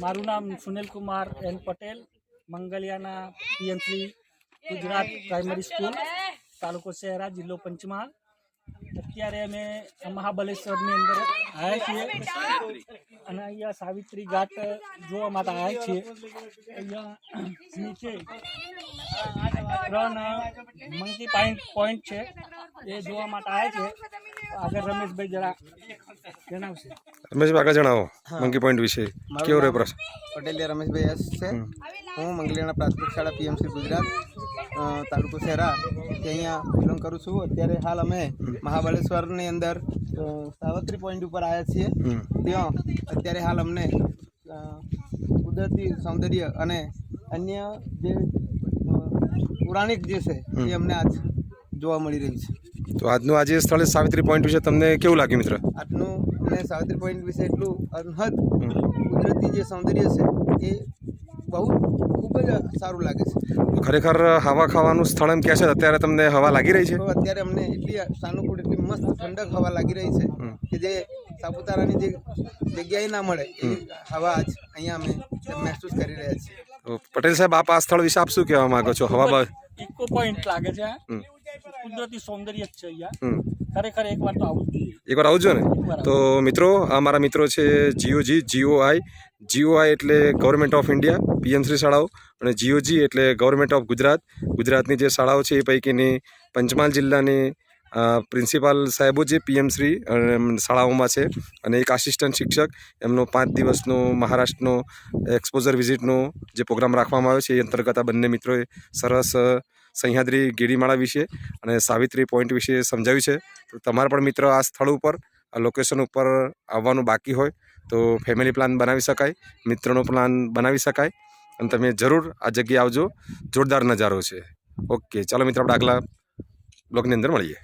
મારું નામ Sunil Kumar N Patel, Mangaliyana PMC Gujarat primary school, તાલુકો શહેરા, જિલ્લો પંચમહાલ. અત્યારે અમે મહાબલેશ્વરની અંદર આવ્યા છીએ અને અહીંયા સાવિત્રી ઘાટ જોવા માટે આવ્યા છીએ. અહીંયા નીચે ત્રણ મંકી પોઈન્ટ પોઈન્ટ છે. એ જોવા માટે આવ્યા છે આગળ રમેશભાઈ જરા જણાવશે. રમેશભાઈ આગળ જણાવો મંકી પોઈન્ટ વિશે. કેવો રહ્યો પ્રશ્ન? પટેલિયા રમેશભાઈ એસ છે. હું મંગલિયાના પ્રાથમિક શાળા પીએમસી ગુજરાત તાલુકો શહેરા તે અહીંયા બિલોંગ કરું છું. અત્યારે હાલ અમે મહાબળેશ્વરની અંદર સાવત્રી પોઈન્ટ ઉપર આવ્યા છીએ. ત્યાં અત્યારે હાલ અમને કુદરતી સૌંદર્ય અને અન્ય જે પૌરાણિક જે છે એ અમને આજ જોવા મળી રહ્યું છે. તો આજનું આજે સ્થળે સાવિત્રી પોઈન્ટ વિશે તમને કેવું લાગ્યું મિત્ર? આજનું અમને સાવિત્રી પોઈન્ટ વિશે એટલું અનહદ કુદરતી જે સૌંદર્ય છે એ બહુ ખૂબ જ સારું લાગે છે. ખરેખર હવા ખાવાનું સ્થળ એમ કહે છે અત્યારે તમને હવા લાગી રહી છે? અત્યારે અમને એટલી સાનુકૂળ એટલી મસ્ત ઠંડક હવા લાગી રહી છે કે જે સાપુતારાની જે જગ્યાએ ના મળે એ હવા આજ અહીંયા અમે મહેસૂસ કરી રહ્યા છીએ. પટેલ સાહેબ આપ આ સ્થળ વિશે આપ શું કહેવા માંગો છો? હવા ઇકો પોઈન્ટ લાગે છે કુદરતી સૌંદર્ય જ છે અહીંયા. ખરેખર એકવાર તો આવું જોઈએ. એકવાર આવજો ને? તો મિત્રો આ મારા મિત્રો છે જીઓજી જીઓઆઈ. જીઓઆઈ એટલે ગવર્મેન્ટ ઓફ ઇન્ડિયા પીએમસી શાળાઓ. અને જીઓજી એટલે ગવર્મેન્ટ ઓફ ગુજરાત. ગુજરાતની જે શાળાઓ છે એ પૈકીની પંચમહાલ જિલ્લાની પ્રિન્સિપાલ સાહેબો જે પીએમશ્રી શાળાઓમાં છે, અને એક આસિસ્ટન્ટ શિક્ષક. એમનો પાંચ દિવસનો મહારાષ્ટ્રનો એક્સપોઝર વિઝિટનો જે પ્રોગ્રામ રાખવામાં આવ્યો છે, એ અંતર્ગત આ બંને મિત્રોએ સરસ સહ્યાદ્રી ગીરીમાળા વિશે અને સાવિત્રી પોઈન્ટ વિશે સમજાવ્યું છે. તો તમારા પણ મિત્ર આ સ્થળ ઉપર, આ લોકેશન ઉપર આવવાનું બાકી હોય, તો ફેમિલી પ્લાન બનાવી શકાય, મિત્રનો પ્લાન બનાવી શકાય, અને તમે જરૂર આ જગ્યાએ આવજો. જોરદાર નજારો છે. ઓકે, ચાલો મિત્રો, આપણે આગલા બ્લોગની અંદર મળીએ.